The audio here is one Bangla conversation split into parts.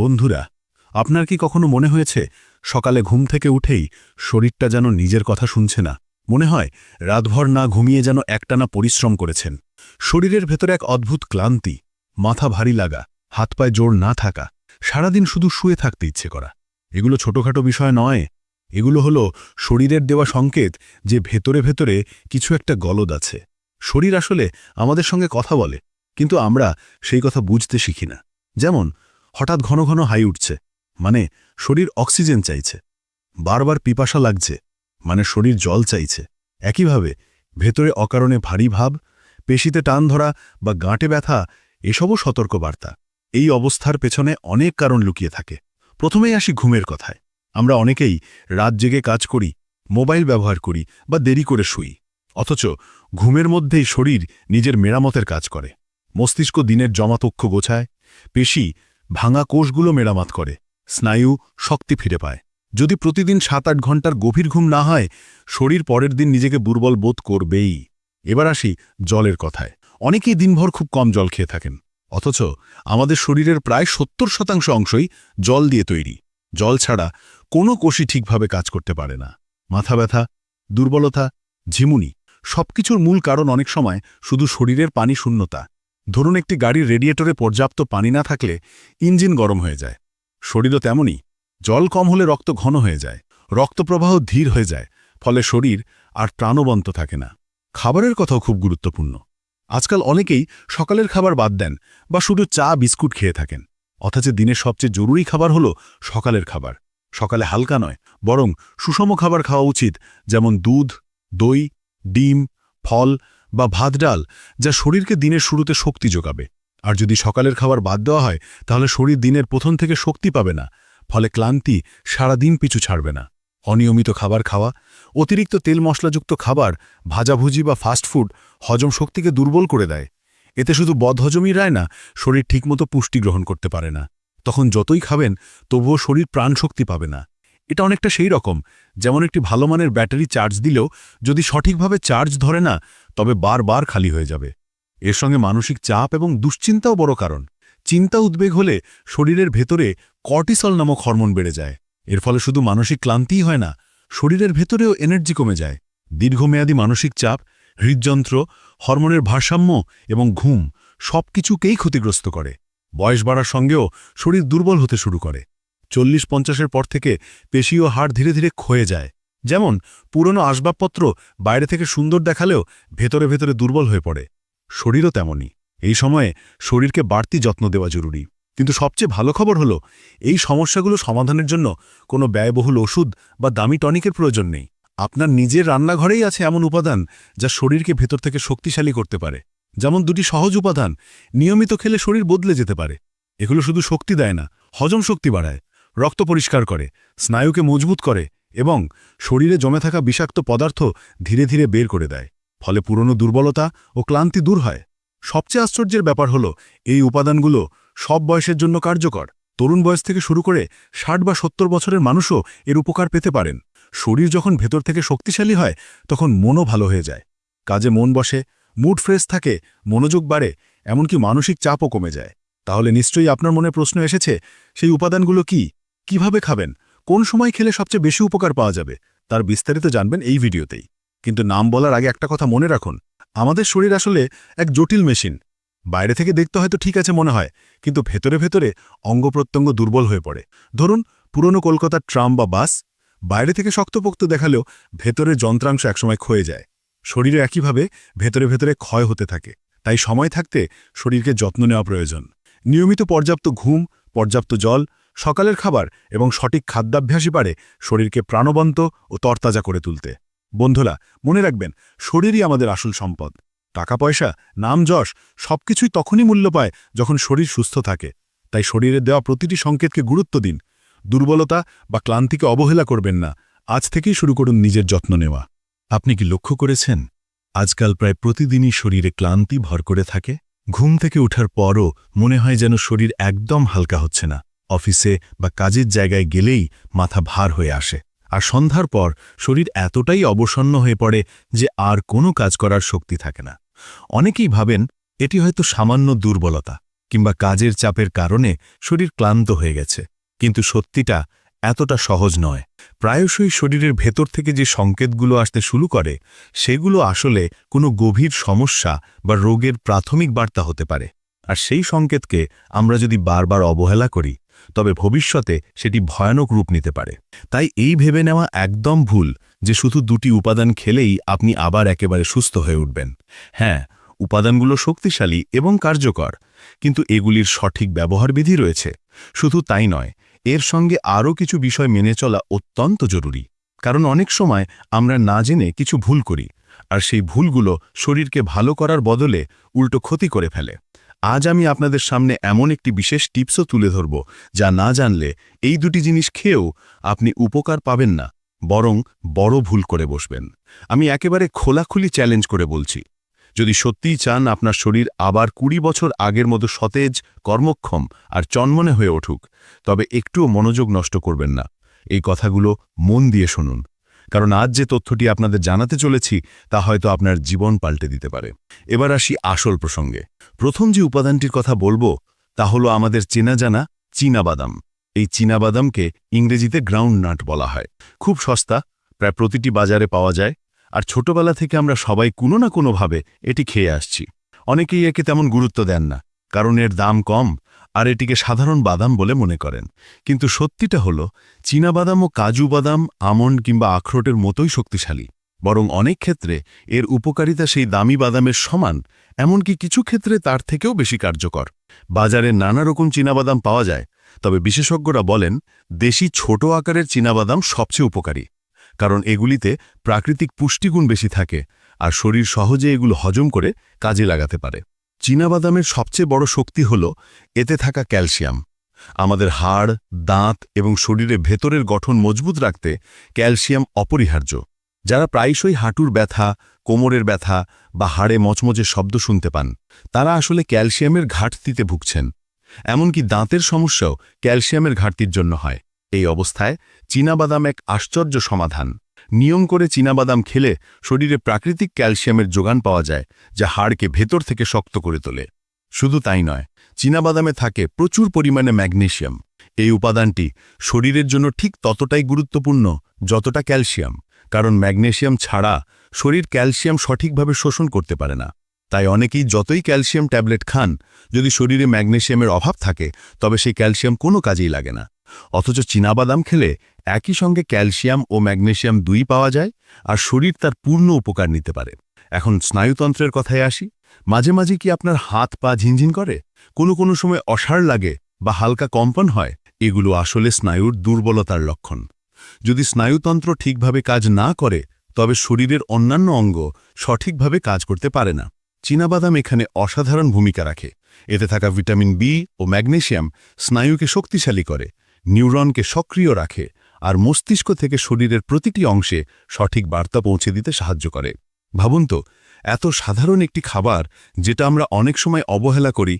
বন্ধুরা, আপনার কি কখনো মনে হয়েছে, সকালে ঘুম থেকে উঠেই শরীরটা যেন নিজের কথা শুনছে না? মনে হয়, রাতভর না ঘুমিয়ে যেন একটানা পরিশ্রম করেছেন। শরীরের ভেতরে এক অদ্ভুত ক্লান্তি, মাথা ভারী লাগা, হাত পায়ে জোর না থাকা, সারাদিন শুধু শুয়ে থাকতে ইচ্ছে করা। এগুলো ছোটখাটো বিষয় নয়, এগুলো হলো শরীরের দেওয়া সংকেত যে ভেতরে ভেতরে কিছু একটা গলদ আছে। শরীর আসলে আমাদের সঙ্গে কথা বলে, কিন্তু আমরা সেই কথা বুঝতে শিখি না। যেমন হঠাৎ ঘন ঘন হাই উঠছে। মানে শরীর অক্সিজেন চাইছে। বারবার পিপাসা লাগছে। মানে শরীর জল চাইছে। একইভাবে, ভেতরে অকারণে ভারী ভাব, পেশিতে টান ধরা বা গাঁটে ব্যথা, এসবও সতর্কবার্তা। এই অবস্থার পেছনে অনেক কারণ লুকিয়ে থাকে। প্রথমেই আসি ঘুমের কথায়। আমরা অনেকেই রাত জেগে কাজ করি, মোবাইল ব্যবহার করি বা দেরি করে শুই। অথচ, ঘুমের মধ্যেই শরীর নিজের মেরামতের কাজ করে। মস্তিষ্ক দিনের জমাতক্ষ গোছায়, পেশি ভাঙা কোষগুলো মেরামত করে। স্নায়ু শক্তি ফিরে পায়। যদি প্রতিদিন সাত আট ঘণ্টার গভীর ঘুম না হয়, শরীর পরের দিন নিজেকে দুর্বল বোধ করবেই। এবার আসি জলের কথায়। অনেকেই দিনভর খুব কম জল খেয়ে থাকেন। অথচ আমাদের শরীরের প্রায় সত্তর শতাংশ অংশই জল দিয়ে তৈরি। জল ছাড়া কোনো কোষই ঠিকভাবে কাজ করতে পারে না। মাথা ব্যথা, দুর্বলতা, ঝিমুনি সবকিছুর মূল কারণ অনেক সময় শুধু শরীরের পানি শূন্যতা। ধরুন একটি গাড়ির রেডিয়েটরে পর্যাপ্ত পানি না থাকলে ইঞ্জিন গরম হয়ে যায়। শরীরও তেমনই। জল কম হলে রক্ত ঘন হয়ে যায়। রক্তপ্রবাহ ধীর হয়ে যায়, ফলে শরীর আর প্রাণবন্ত থাকে না। খাবারের কথাও খুব গুরুত্বপূর্ণ। আজকাল অনেকেই সকালের খাবার বাদ দেন বা শুধু চা, বিস্কুট খেয়ে থাকেন। অথচ দিনের সবচেয়ে জরুরি খাবার হলো সকালের খাবার। সকালে হালকা নয়, বরং সুষম খাবার খাওয়া উচিত, যেমন দুধ, দই, ডিম, ফল বা ভাত ডাল যা শরীরকে দিনের শুরুতে শক্তি যোগাবে। আর যদি সকালের খাবার বাদ দেওয়া হয়, তাহলে শরীর দিনের প্রথম থেকে শক্তি পাবে না, ফলে ক্লান্তি সারা দিন পিছু ছাড়বে না। অনিয়মিত খাবার খাওয়া, অতিরিক্ত তেল মশলাযুক্ত খাবার ভাজাভুজি বা ফাস্টফুড হজম শক্তিকে দুর্বল করে দেয়। এতে শুধু বদহজমই রায় না, শরীর ঠিকমতো পুষ্টি গ্রহণ করতে পারে না। তখন যতই খাবেন, তবুও শরীর প্রাণশক্তি পাবে না। এটা অনেকটা সেই রকম। যেমন একটি ভালো মানের ব্যাটারি চার্জ দিলেও যদি সঠিকভাবে চার্জ ধরে না, তবে বারবার খালি হয়ে যাবে। এর সঙ্গে মানসিক চাপ এবং দুশ্চিন্তাও বড় কারণ। চিন্তা উদ্বেগ হলে শরীরের ভেতরে কর্টিসল নামক হরমোন বেড়ে যায়। এর ফলে শুধু মানসিক ক্লান্তিই হয় না, শরীরের ভেতরেও এনার্জি কমে যায়। দীর্ঘমেয়াদী মানসিক চাপ, হৃদযন্ত্র, হরমোনের ভারসাম্য এবং ঘুম সবকিছুকেই ক্ষতিগ্রস্ত করে। বয়স বাড়ার সঙ্গেও শরীর দুর্বল হতে শুরু করে। চল্লিশ পঞ্চাশের পর থেকে পেশি ও হাড় ধীরে ধীরে ক্ষয়ে যায়। যেমন, পুরনো আসবাবপত্র বাইরে থেকে সুন্দর দেখালেও ভেতরে ভেতরে দুর্বল হয়ে পড়ে। শরীরও তেমনই। এই সময়ে শরীরকে বাড়তি যত্ন দেওয়া জরুরি। কিন্তু সবচেয়ে ভালো খবর হলো, এই সমস্যাগুলো সমাধানের জন্য কোনো ব্যয়বহুল ওষুধ বা দামি টনিকের প্রয়োজন নেই। আপনার নিজের রান্নাঘরেই আছে এমন উপাদান যা শরীরকে ভেতর থেকে শক্তিশালী করতে পারে। যেমন দুটি সহজ উপাদান, নিয়মিত খেলে শরীর বদলে যেতে পারে। এগুলো শুধু শক্তি দেয় না, হজম শক্তি বাড়ায়। রক্ত পরিষ্কার করে, স্নায়ুকে মজবুত করে এবং শরীরে জমে থাকা বিষাক্ত পদার্থ ধীরে ধীরে বের করে দেয়। ফলে পুরনো দুর্বলতা ও ক্লান্তি দূর হয়। সবচেয়ে আশ্চর্যের ব্যাপার হলো, এই উপাদানগুলো সব বয়সের জন্য কার্যকর। তরুণ বয়স থেকে শুরু করে ষাট বা সত্তর বছরের মানুষও এর উপকার পেতে পারেন। শরীর যখন ভেতর থেকে শক্তিশালী হয়, তখন মনও ভালো হয়ে যায়। কাজে মন বসে, মুড ফ্রেশ থাকে, মনোযোগ বাড়ে, এমনকি মানসিক চাপও কমে যায়। তাহলে নিশ্চয়ই আপনার মনে প্রশ্ন এসেছে, সেই উপাদানগুলো কি? কীভাবে খাবেন? কোন সময় খেলে সবচেয়ে বেশি উপকার পাওয়া যাবে? তার বিস্তারিত জানবেন এই ভিডিওতেই। কিন্তু নাম বলার আগে একটা কথা মনে রাখুন, আমাদের শরীর আসলে এক জটিল মেশিন। বাইরে থেকে দেখতে হয়তো ঠিক আছে মনে হয়, কিন্তু ভেতরে ভেতরে অঙ্গপ্রত্যঙ্গ দুর্বল হয়ে পড়ে। ধরুন, পুরনো কলকাতার ট্রাম বা বাস, বাইরে থেকে শক্তপোক্ত দেখালেও ভেতরে যন্ত্রাংশ একসময় ক্ষয়ে যায়। শরীরে একইভাবে ভেতরে ভেতরে ক্ষয় হতে থাকে। তাই সময় থাকতে শরীরকে যত্ন নেওয়া প্রয়োজন। নিয়মিত পর্যাপ্ত ঘুম, পর্যাপ্ত জল সকালের খাবার এবং সঠিক খাদ্যাভ্যাসই পারে শরীরকে প্রাণবন্ত ও তরতাজা করে তুলতে। বন্ধুরা, মনে রাখবেন, শরীরই আমাদের আসল সম্পদ। টাকা, পয়সা, নাম, যশ, সবকিছুই তখনই মূল্য পায় যখন শরীর সুস্থ থাকে। তাই শরীরে দেওয়া প্রতিটি সংকেতকে গুরুত্ব দিন। দুর্বলতা বা ক্লান্তিকে অবহেলা করবেন না। আজ থেকেই শুরু করুন নিজের যত্ন নেওয়া। আপনি কি লক্ষ্য করেছেন, আজকাল প্রায় প্রতিদিনই শরীরে ক্লান্তি ভর করে থাকে? ঘুম থেকে ওঠার পরও মনে হয় যেন শরীর একদম হালকা হচ্ছে না। অফিসে বা কাজের জায়গায় গেলেই মাথা ভার হয়ে আসে। আর সন্ধ্যার পর শরীর এতটাই অবসন্ন হয়ে পড়ে যে আর কোনো কাজ করার শক্তি থাকে না। অনেকেই ভাবেন এটি হয়তো সামান্য দুর্বলতা কিংবা কাজের চাপের কারণে শরীর ক্লান্ত হয়ে গেছে। কিন্তু সত্যিটা এতটা সহজ নয়। প্রায়শই শরীরের ভেতর থেকে যে সংকেতগুলো আসতে শুরু করে, সেগুলো আসলে কোনো গভীর সমস্যা বা রোগের প্রাথমিক বার্তা হতে পারে। আর সেই সংকেতকে আমরা যদি বারবার অবহেলা করি, তবে ভবিষ্যতে সেটি ভয়ানক রূপ নিতে পারে। তাই এই ভেবে নেওয়া একদম ভুল যে শুধু দুটি উপাদান খেলেই আপনি আবার একেবারে সুস্থ হয়ে উঠবেন। হ্যাঁ উপাদানগুলো শক্তিশালী এবং কার্যকর, কিন্তু এগুলির সঠিক ব্যবহারবিধি রয়েছে। শুধু তাই নয়, এর সঙ্গে আরও কিছু বিষয় মেনে চলা অত্যন্ত জরুরি। কারণ অনেক সময় আমরা না জেনে কিছু ভুল করি, আর সেই ভুলগুলো শরীরকে ভালো করার বদলে উল্টো ক্ষতি করে ফেলে। আজ আমি আপনাদের সামনে এমন একটি বিশেষ টিপসও তুলে ধরব, যা না জানলে এই দুটি জিনিস খেয়েও আপনি উপকার পাবেন না, বরং বড় ভুল করে বসবেন। আমি একেবারে খোলাখুলি চ্যালেঞ্জ করে বলছি, যদি সত্যিই চান আপনার শরীর আবার কুড়ি বছর আগের মতো সতেজ, কর্মক্ষম আর চনমনে হয়ে উঠুক, তবে একটুও মনোযোগ নষ্ট করবেন না। এই কথাগুলো মন দিয়ে শুনুন, কারণ আজ যে তথ্যটি আপনাদের জানাতে চলেছি, তা হয়তো আপনার জীবন পাল্টে দিতে পারে। এবার আসি আসল প্রসঙ্গে। প্রথম যে উপাদানটির কথা বলব, তা হলো আমাদের চেনা জানা চীনাবাদাম। এই চীনাবাদামকে ইংরেজিতে গ্রাউন্ড নাট বলা হয়। খুব সস্তা, প্রায় প্রতিটি বাজারে পাওয়া যায়, আর ছোটবেলা থেকে আমরা সবাই কোনো না কোনোভাবে এটি খেয়ে আসছি। অনেকেই একে তেমন গুরুত্ব দেন না, কারণ এর দাম কম আর এটিকে সাধারণ বাদাম বলে মনে করেন। কিন্তু সত্যিটা হল, চীনাবাদাম ও কাজু বাদাম, আমন্ড কিংবা আখরোটের মতোই শক্তিশালী। বরং অনেক ক্ষেত্রে এর উপকারিতা সেই দামি বাদামের সমান, এমনকি কিছু ক্ষেত্রে তার থেকেও বেশি কার্যকর। বাজারে নানা রকম চীনাবাদাম পাওয়া যায়, তবে বিশেষজ্ঞরা বলেন, দেশি ছোট আকারের চীনাবাদাম সবচেয়ে উপকারী, কারণ এগুলিতে প্রাকৃতিক পুষ্টিগুণ বেশি থাকে, আর শরীর সহজে এগুলো হজম করে কাজে লাগাতে পারে। চীনাবাদামের সবচেয়ে বড় শক্তি হল এতে থাকা ক্যালসিয়াম। আমাদের হাড়, দাঁত এবং শরীরে ভেতরের গঠন মজবুত রাখতে ক্যালসিয়াম অপরিহার্য। যারা প্রায়শই হাঁটুর ব্যথা, কোমরের ব্যথা বা হাড়ে মচমচে শব্দ শুনতে পান, তারা আসলে ক্যালসিয়ামের ঘাটতিতে ভুগছেন। এমনকি দাঁতের সমস্যাও ক্যালসিয়ামের ঘাটতির জন্য হয়। এই অবস্থায় চীনাবাদাম এক আশ্চর্য সমাধান। নিয়ম করে চীনাবাদাম খেলে শরীরে প্রাকৃতিক ক্যালসিয়ামের যোগান পাওয়া যায়, যা হাড়কে ভেতর থেকে শক্ত করে তোলে। শুধু তাই নয়, চীনাবাদামে থাকে প্রচুর পরিমাণে ম্যাগনেশিয়াম এই উপাদানটি শরীরের জন্য ঠিক ততটাই গুরুত্বপূর্ণ যতটা ক্যালসিয়াম। কারণ ম্যাগনেশিয়াম ছাড়া শরীর ক্যালসিয়াম সঠিকভাবে শোষণ করতে পারে না। তাই অনেকেই যতই ক্যালসিয়াম ট্যাবলেট খান, যদি শরীরে ম্যাগনেশিয়ামের অভাব থাকে, তবে সেই ক্যালসিয়াম কোনো কাজেই লাগে না। অথচ চীনাবাদাম খেলে একই সঙ্গে ক্যালসিয়াম ও ম্যাগনেশিয়াম দুই পাওয়া যায়, আর শরীর তার পূর্ণ উপকার নিতে পারে। এখন স্নায়ুতন্ত্রের কথায় আসি। মাঝে মাঝে কি আপনার হাত পা ঝিনঝিন করে? কোনো কোনো সময় অসাড় লাগে বা হালকা কম্পন হয়, এগুলো আসলে স্নায়ুর দুর্বলতার লক্ষণ। যদি স্নায়ুতন্ত্র ঠিকভাবে কাজ না করে, তবে শরীরের অন্যান্য অঙ্গ সঠিকভাবে কাজ করতে পারে না। চীনাবাদাম এখানে অসাধারণ ভূমিকা রাখে। এতে থাকা ভিটামিন বি ও ম্যাগনেশিয়াম স্নায়ুকে শক্তিশালী করে, নিউরনকে সক্রিয় রাখে, আর মস্তিষ্ক থেকে শরীরের প্রতিটি অংশে সঠিক বার্তা পৌঁছে দিতে সাহায্য করে। ভাবুন তো, এত সাধারণ একটি খাবার যেটা আমরা অনেক সময় অবহেলা করি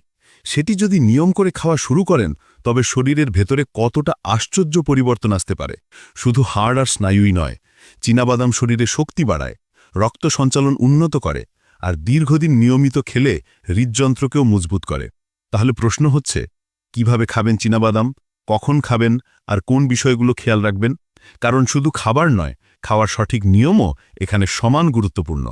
সেটি যদি নিয়ম করে খাওয়া শুরু করেন, তবে শরীরের ভেতরে কতটা আশ্চর্য পরিবর্তন আসতে পারে। শুধু হাড় আর স্নায়ুই নয়, চীনাবাদাম শরীরে শক্তি বাড়ায়, রক্ত সঞ্চালন উন্নত করে, আর দীর্ঘদিন নিয়মিত খেলে হৃদযন্ত্রকেও মজবুত করে। তাহলে প্রশ্ন হচ্ছে, কীভাবে খাবেন চীনাবাদাম, কখন খাবেন, আর কোন বিষয়গুলো খেয়াল রাখবেন? কারণ শুধু খাবার নয়, খাওয়ার সঠিক নিয়মও এখানে সমান গুরুত্বপূর্ণ।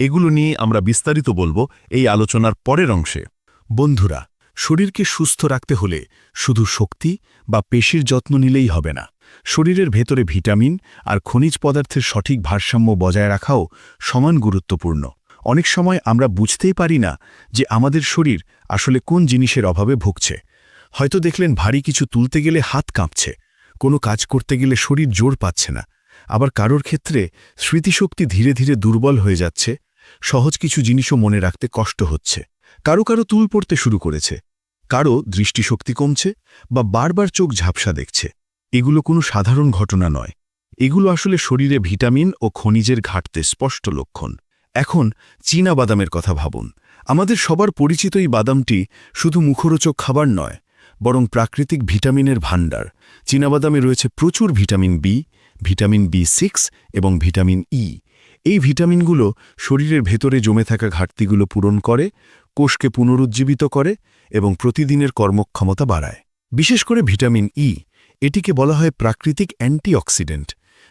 এগুলো নিয়ে আমরা বিস্তারিত বলব এই আলোচনার পরের অংশে। বন্ধুরা শরীরকে সুস্থ রাখতে হলে শুধু শক্তি বা পেশির যত্ন নিলেই হবে না। শরীরের ভেতরে ভিটামিন আর খনিজ পদার্থের সঠিক ভারসাম্য বজায় রাখাও সমান গুরুত্বপূর্ণ। অনেক সময় আমরা বুঝতেই পারি না যে আমাদের শরীর আসলে কোন জিনিসের অভাবে ভুগছে। হয়তো দেখলেন ভারী কিছু তুলতে গেলে হাত কাঁপছে। কোনো কাজ করতে গেলে শরীর জোর পাচ্ছে না। আবার কারোর ক্ষেত্রে স্মৃতিশক্তি ধীরে ধীরে দুর্বল হয়ে যাচ্ছে। সহজ কিছু জিনিসও মনে রাখতে কষ্ট হচ্ছে। কারও কারও তুল পড়তে শুরু করেছে। কারও দৃষ্টিশক্তি কমছে বা বারবার চোখ ঝাপসা দেখছে। এগুলো কোনো সাধারণ ঘটনা নয়। এগুলো আসলে শরীরে ভিটামিন ও খনিজের ঘাটতে স্পষ্ট লক্ষণ। এখন চীনা বাদামের কথা ভাবুন। আমাদের সবার পরিচিত এই বাদামটি শুধু মুখরোচক খাবার নয়, বরং প্রাকৃতিক ভিটামিনের ভাণ্ডার। চীনাবাদামে রয়েছে প্রচুর vitamin B vitamin B six এবং ভিটামিন ই। এই ভিটামিনগুলো শরীরের ভেতরে জমে থাকা ঘাটতিগুলো পূরণ করে, কোষকে পুনরুজ্জীবিত করে এবং প্রতিদিনের কর্মক্ষমতা বাড়ায়। বিশেষ করে ভিটামিন ই এটিকে বলা হয় প্রাকৃতিক অ্যান্টিঅক্সিডেন্ট।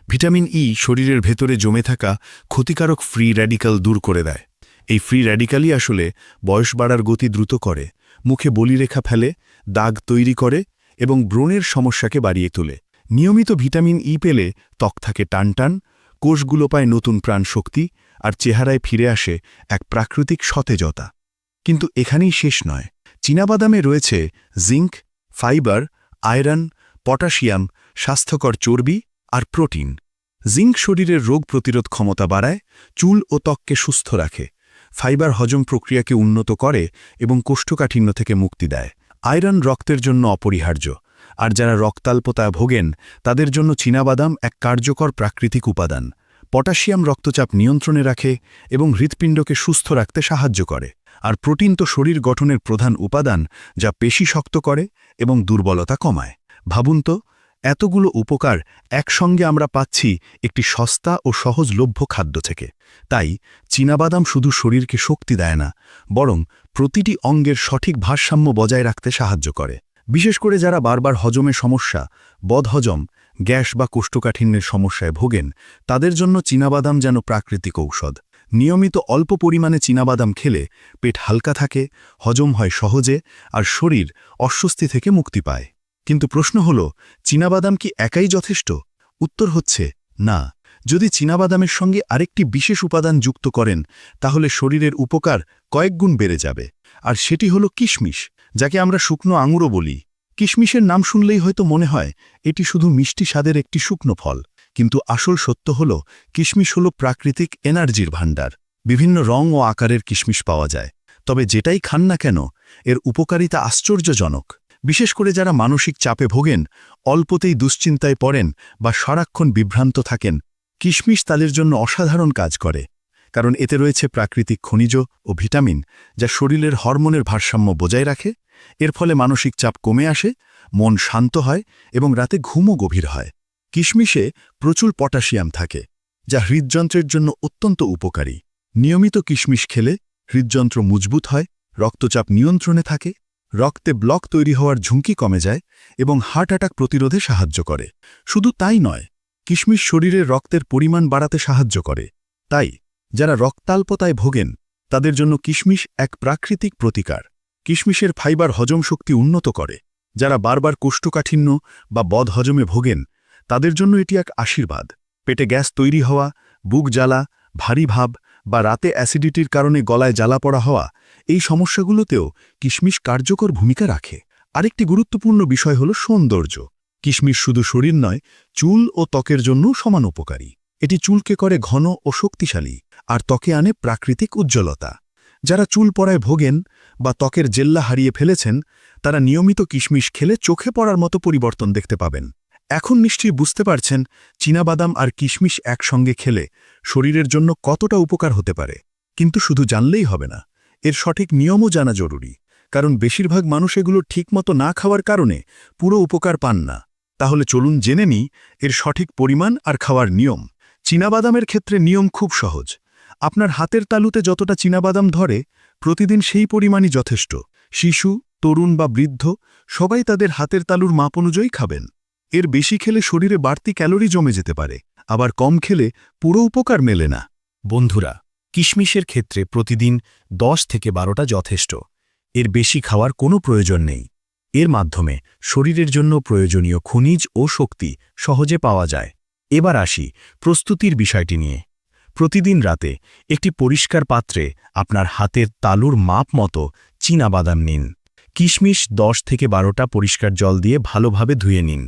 ভিটামিন ই শরীরের ভেতরে জমে থাকা ক্ষতিকারক ফ্রি র্যাডিক্যাল দূর করে দেয়। এই ফ্রি র্যাডিক্যালই আসলে বয়স বাড়ার গতি দ্রুত করে, মুখে বলিরেখা ফেলে, দাগ তৈরি করে এবং ব্রণের সমস্যাকে বাড়িয়ে তোলে। নিয়মিত ভিটামিন ই পেলে ত্বক থাকে টানটান কোষগুলো পায় নতুন প্রাণ শক্তি আর চেহারায় ফিরে আসে এক প্রাকৃতিক সতেজতা। কিন্তু এখানেই শেষ নয়। চীনাবাদামে রয়েছে জিঙ্ক ফাইবার, আয়রন, পটাশিয়াম, স্বাস্থ্যকর চর্বি আর প্রোটিন। জিঙ্ক শরীরের রোগ প্রতিরোধ ক্ষমতা বাড়ায়, চুল ও ত্বককে সুস্থ রাখে, ফাইবার হজম প্রক্রিয়াকে উন্নত করে এবং কোষ্ঠকাঠিন্য থেকে মুক্তি দেয়। আয়রন রক্তের জন্য অপরিহার্য আর যারা রক্তাল্পতায় ভোগেন, তাদের জন্য চীনাবাদাম এক কার্যকর প্রাকৃতিক উপাদান। পটাশিয়াম রক্তচাপ নিয়ন্ত্রণে রাখে এবং হৃৎপিণ্ডকে সুস্থ রাখতে সাহায্য করে। আর প্রোটিন তো শরীর গঠনের প্রধান উপাদান, যা পেশি শক্ত করে এবং দুর্বলতা কমায়। ভাবুন তো, এতগুলো উপকার একসঙ্গে আমরা পাচ্ছি একটি সস্তা ও সহজলভ্য খাদ্য থেকে। তাই চীনাবাদাম শুধু শরীরকে শক্তি দেয় না, বরং প্রতিটি অঙ্গের সঠিক ভারসাম্য বজায় রাখতে সাহায্য করে। বিশেষ করে যারা বারবার হজমে সমস্যা, বদহজম, গ্যাস বা কোষ্ঠকাঠিন্যের সমস্যায় ভোগেন, তাদের জন্য চীনাবাদাম যেন প্রাকৃতিক ঔষধ। নিয়মিত অল্প পরিমাণে চীনাবাদাম খেলে পেট হালকা থাকে, হজম হয় সহজে আর শরীর অস্বস্তি থেকে মুক্তি পায়। কিন্তু প্রশ্ন হল, চীনাবাদাম কি একাই যথেষ্ট? উত্তর হচ্ছে, না। যদি চীনাবাদামের সঙ্গে আরেকটি বিশেষ উপাদান যুক্ত করেন, তাহলে শরীরের উপকার কয়েকগুণ বেড়ে যাবে। আর সেটি হল কিশমিশ। যাকে আমরা শুকনো আঙুরও বলি। কিশমিশের নাম শুনলেই হয়তো মনে হয়, এটি শুধু মিষ্টি স্বাদের একটি শুকনো ফল। কিন্তু আসল সত্য হল, কিশমিশ হল প্রাকৃতিক এনার্জির ভাণ্ডার। বিভিন্ন রং ও আকারের কিশমিশ পাওয়া যায়। তবে যেটাই খান না কেন, এর উপকারিতা আশ্চর্যজনক। বিশেষ করে যারা মানসিক চাপে ভোগেন, অল্পতেই দুশ্চিন্তায় পড়েন বা সারাক্ষণ বিভ্রান্ত থাকেন, কিশমিশ তাদের জন্য অসাধারণ কাজ করে। কারণ এতে রয়েছে প্রাকৃতিক খনিজ ও ভিটামিন, যা শরীরের হরমোনের ভারসাম্য বজায় রাখে এর ফলে মানসিক চাপ কমে আসে, মন শান্ত হয় এবং রাতে ঘুমও গভীর হয়। কিশমিশে প্রচুর পটাশিয়াম থাকে, যা হৃদযন্ত্রের জন্য অত্যন্ত উপকারী। নিয়মিত কিশমিশ খেলে হৃদযন্ত্র মজবুত হয়, রক্তচাপ নিয়ন্ত্রণে থাকে, রক্তে ব্লক তৈরি হওয়ার ঝুঁকি কমে যায় এবং হার্ট অ্যাটাক প্রতিরোধে সাহায্য করে। শুধু তাই নয়, কিশমিশ শরীরে রক্তের পরিমাণ বাড়াতে সাহায্য করে। তাই, যারা রক্তাল্পতায় ভোগেন, তাদের জন্য কিশমিশ এক প্রাকৃতিক প্রতিকার। কিশমিশের ফাইবার হজম শক্তি উন্নত করে, যারা বারবার কোষ্ঠকাঠিন্য বা বদহজমে ভোগেন, তাদের জন্য এটি এক আশীর্বাদ। পেটে গ্যাস তৈরি হওয়া, বুক জ্বালা, ভারী ভাব বা রাতে অ্যাসিডিটির কারণে গলায় জ্বালা পড়া হওয়া, এই সমস্যাগুলোতেও কিশমিশ কার্যকর ভূমিকা রাখে। আরেকটি গুরুত্বপূর্ণ বিষয় হল সৌন্দর্য। কিশমিশ শুধু শরীর নয়, চুল ও ত্বকের জন্য সমান উপকারী। এটি চুলকে করে ঘন ও শক্তিশালী, আর ত্বকে আনে প্রাকৃতিক উজ্জ্বলতা। যারা চুল পড়ায় ভোগেন বা ত্বকের জেল্লা হারিয়ে ফেলেছেন, তারা নিয়মিত কিশমিশ খেলে চোখে পড়ার মতো পরিবর্তন দেখতে পাবেন। এখন নিশ্চয়ই বুঝতে পারছেন চীনাবাদাম আর কিশমিশ একসঙ্গে খেলে শরীরের জন্য কতটা উপকার হতে পারে। কিন্তু শুধু জানলেই হবে না, এর সঠিক নিয়মও জানা জরুরি, কারণ বেশিরভাগ মানুষ এগুলো ঠিকমতো না খাওয়ার কারণে পুরো উপকার পান না। তাহলে চলুন জেনে নিই এর সঠিক পরিমাণ আর খাওয়ার নিয়ম। চীনাবাদামের ক্ষেত্রে নিয়ম খুব সহজ। আপনার হাতের তালুতে যতটা চীনাবাদাম ধরে, প্রতিদিন সেই পরিমাণই যথেষ্ট। শিশু, তরুণ বা বৃদ্ধ, সবাই তাদের হাতের তালুর মাপ অনুযায়ী খাবেন। এর বেশি খেলে শরীরে বাড়তি ক্যালোরি জমে যেতে পারে, আবার কম খেলে পুরো উপকার মেলে না। বন্ধুরা, কিশমিশের ক্ষেত্রে প্রতিদিন দশ থেকে বারোটা যথেষ্ট। এর বেশি খাওয়ার কোনো প্রয়োজন নেই। এর মাধ্যমে শরীরের জন্য প্রয়োজনীয় খনিজ ও শক্তি সহজে পাওয়া যায়। এবার আসি প্রস্তুতির বিষয়টি নিয়ে। প্রতিদিন রাতে একটি পরিষ্কার পাত্রে আপনার হাতের তালুর মাপ মতো বাদাম নিন। কিশমিশ দশ থেকে বারোটা পরিষ্কার জল দিয়ে ভালোভাবে ধুয়ে নিন।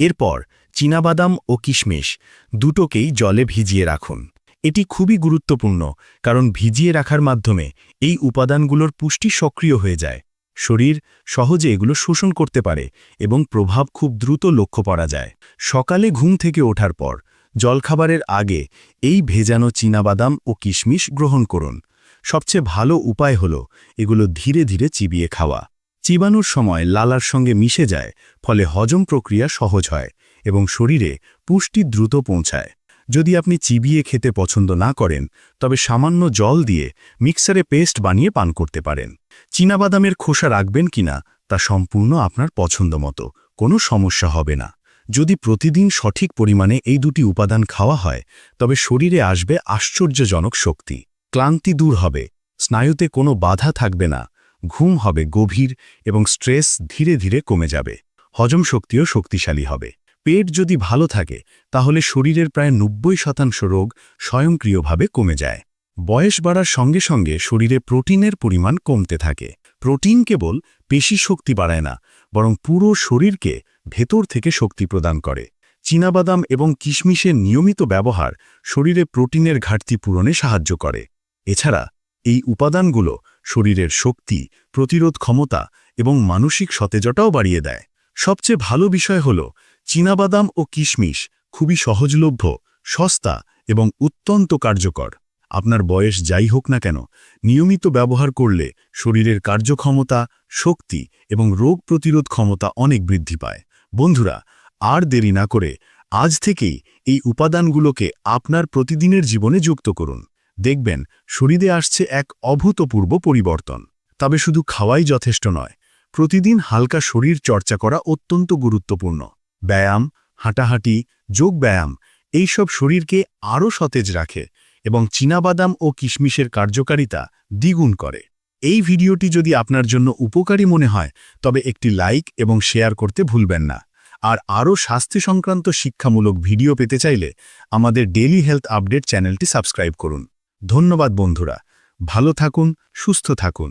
এরপর চীনাবাদাম ও কিশমিশ দুটোকেই জলে ভিজিয়ে রাখুন। এটি খুবই গুরুত্বপূর্ণ কারণ ভিজিয়ে রাখার মাধ্যমে এই উপাদানগুলোর পুষ্টি সক্রিয় হয়ে যায়। শরীর সহজে এগুলো শোষণ করতে পারে এবং প্রভাব খুব দ্রুত লক্ষ্য পড়া যায়। সকালে ঘুম থেকে ওঠার পর জলখাবারের আগে এই ভেজানো চীনাবাদাম ও কিশমিশ গ্রহণ করুন। সবচেয়ে ভালো উপায় হল এগুলো ধীরে ধীরে চিবিয়ে খাওয়া। চিবানোর সময় লালার সঙ্গে মিশে যায়, ফলে হজম প্রক্রিয়া সহজ হয় এবং শরীরে পুষ্টি দ্রুত পৌঁছায়। যদি আপনি চিবিয়ে খেতে পছন্দ না করেন, তবে সামান্য জল দিয়ে মিক্সারে পেস্ট বানিয়ে পান করতে পারেন। চীনাবাদামের খোসা রাখবেন কিনা তা সম্পূর্ণ আপনার পছন্দ মতো কোনো সমস্যা হবে না। যদি প্রতিদিন সঠিক পরিমাণে এই দুটি উপাদান খাওয়া হয়, তবে শরীরে আসবে আশ্চর্যজনক শক্তি। ক্লান্তি দূর হবে, স্নায়ুতে কোনো বাধা থাকবে না, ঘুম হবে গভীর এবং স্ট্রেস ধীরে ধীরে কমে যাবে, হজম শক্তিও শক্তিশালী হবে। পেট যদি ভালো থাকে, তাহলে শরীরের প্রায় নব্বই শতাংশ রোগ স্বয়ংক্রিয়ভাবে কমে যায়। বয়স বাড়ার সঙ্গে সঙ্গে শরীরে প্রোটিনের পরিমাণ কমতে থাকে। প্রোটিন কেবল পেশি শক্তি বাড়ায় না, বরং পুরো শরীরকে ভেতর থেকে শক্তি প্রদান করে। চীনাবাদাম এবং কিশমিশের নিয়মিত ব্যবহার শরীরে প্রোটিনের ঘাটতি পূরণে সাহায্য করে। এছাড়া, এই উপাদানগুলো শরীরের শক্তি, প্রতিরোধ ক্ষমতা এবং মানসিক সতেজতাও বাড়িয়ে দেয়। সবচেয়ে ভালো বিষয় হল, চীনাবাদাম ও কিশমিশ খুবই সহজলভ্য, সস্তা এবং অত্যন্ত কার্যকর। আপনার বয়স যাই হোক না কেন, নিয়মিত ব্যবহার করলে শরীরের কার্যক্ষমতা, শক্তি এবং রোগ প্রতিরোধ ক্ষমতা অনেক বৃদ্ধি পায়। বন্ধুরা, আর দেরি না করে আজ থেকেই এই উপাদানগুলোকে আপনার প্রতিদিনের জীবনে যুক্ত করুন। দেখবেন, শরীরে আসছে এক অভূতপূর্ব পরিবর্তন। তবে শুধু খাওয়াই যথেষ্ট নয়, প্রতিদিন হালকা শরীর চর্চা করা অত্যন্ত গুরুত্বপূর্ণ। ব্যায়াম, হাঁটাহাঁটি, যোগ ব্যায়াম এইসব শরীরকে আরও সতেজ রাখে এবং চীনাবাদাম ও কিশমিশের কার্যকারিতা দ্বিগুণ করে। এই ভিডিওটি যদি আপনার জন্য উপকারী মনে হয়, তবে একটি লাইক এবং শেয়ার করতে ভুলবেন না। আর আরও স্বাস্থ্য সংক্রান্ত শিক্ষামূলক ভিডিও পেতে চাইলে আমাদের ডেলি হেলথ আপডেট চ্যানেলটি সাবস্ক্রাইব করুন। ধন্যবাদ বন্ধুরা। ভালো থাকুন, সুস্থ থাকুন।